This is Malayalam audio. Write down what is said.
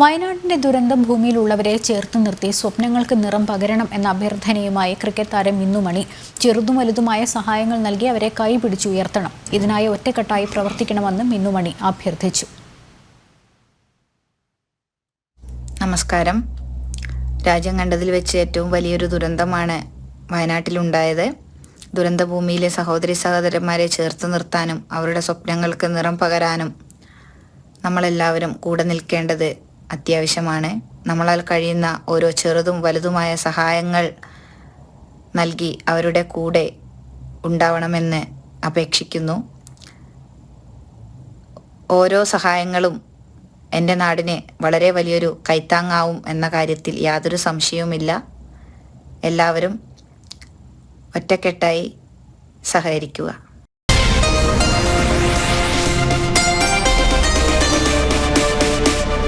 വയനാടിന്റെ ദുരന്തം ഭൂമിയിലുള്ളവരെ ചേർത്ത് നിർത്തി സ്വപ്നങ്ങൾക്ക് നിറം പകരണം എന്ന അഭ്യർത്ഥനയുമായി ക്രിക്കറ്റ് താരം മിന്നുമണി ചെറുതും വലുതുമായ സഹായങ്ങൾ നൽകി അവരെ കൈപിടിച്ചുയർത്തണം ഇതിനായി ഒറ്റക്കെട്ടായി പ്രവർത്തിക്കണമെന്ന് മിന്നുമണി അഭ്യർത്ഥിച്ചു. നമസ്കാരം. രാജ്യം കണ്ടതിൽ വെച്ച് ഏറ്റവും വലിയൊരു ദുരന്തമാണ് വയനാട്ടിലുണ്ടായത്. ദുരന്തഭൂമിയിലെ സഹോദരി സഹോദരന്മാരെ ചേർത്ത് നിർത്താനും അവരുടെ സ്വപ്നങ്ങൾക്ക് നിറം പകരാനും നമ്മളെല്ലാവരും കൂടെ നിൽക്കേണ്ടത് അത്യാവശ്യമാണ്. നമ്മളാൽ കഴിയുന്ന ഓരോ ചെറുതും വലുതുമായ സഹായങ്ങൾ നൽകി അവരുടെ കൂടെ ഉണ്ടാവണമെന്ന് അപേക്ഷിക്കുന്നു. ഓരോ സഹായങ്ങളും എന്റെ നാടിന് വളരെ വലിയൊരു കൈത്താങ്ങാവും എന്ന കാര്യത്തിൽ യാതൊരു സംശയവുമില്ല. എല്ലാവരും ഒറ്റക്കെട്ടായി സഹകരിക്കുക.